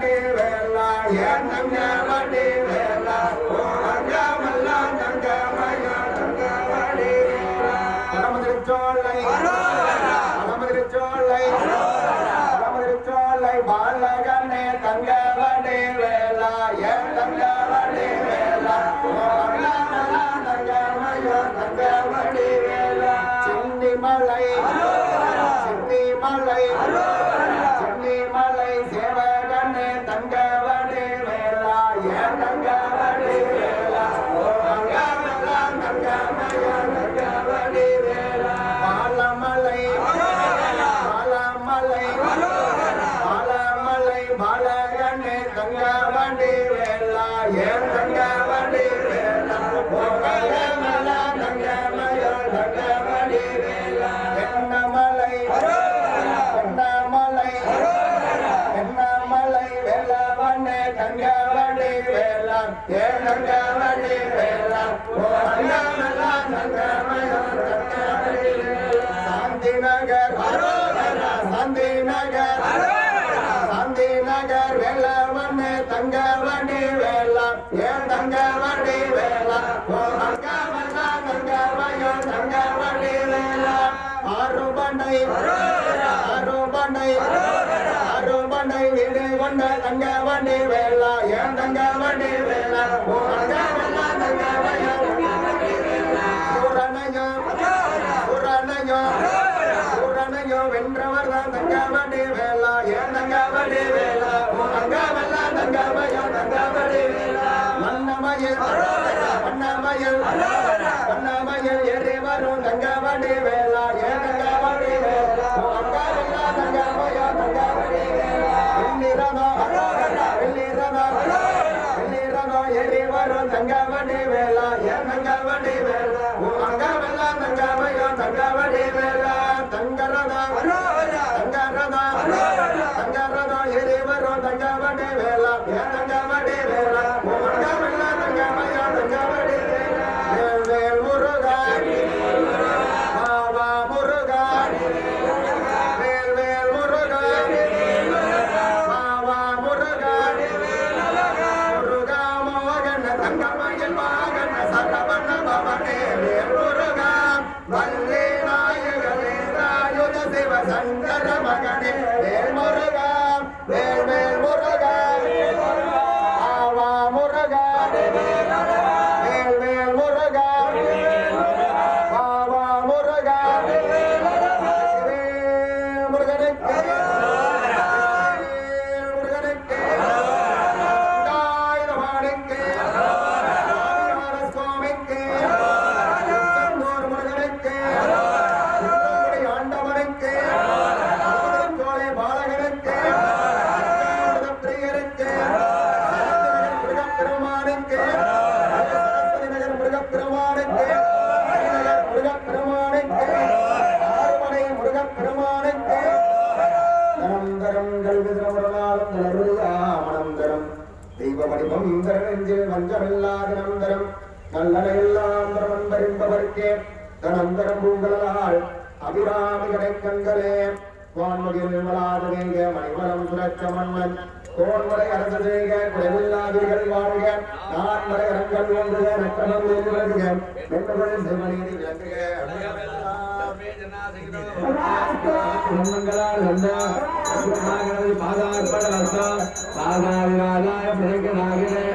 தங்கவனே வேலா ஏன் தங்கவனே வேலா ஓ தங்கமெல்லாம் தங்கமயம் தங்கவனி வேலா பரமதிருச்சோலை பரமதிருச்சோலை வேலா ஆறுபடை ஆறுபடை ஆறுபடை வீடு கொண்ட தங்கவனி வேலா ஏன் தங்கவனி வேலா ஓ வென்றவர் தான் தங்கவனி வேலா ஏன் தங்கவனி வேலா ஓ தங்கமெல்லாம் தங்கமயம் ஏறி வேலா ஏ தங்கவனி வேலா? ஓ அங்கமெல்லாம் தங்கமயம் தங்கவனி சங்கர மகனே தரம் தரம் கல்வி திரமுறனாலும் தளருயாமணம் தரம் தெய்வ வடிவம் தரநெஞ்சில் வஞ்சமில்லாத நந்தரம் நல்லனையெல்லாம் தரமன்பறிம்பவர்க்கே தனந்தரம் பூங்கலால் அபிராமி கடைக்கண்களே. வான்மகில் நிர்மலாதவேக மணிமலம் சுரக்க மன்னன். கோன்மலை அரசு செய்க குறைவில்லாதீர்கள் வாழ்க. நான் மலை அரங்கள் ஒன்றுக நக்கணம் விளங்குக மென்னுகள் செவனீதி விளங்குக மங்களால் शुक्राग्रविपादार्पणमस्ता साधाविराजाय नागिने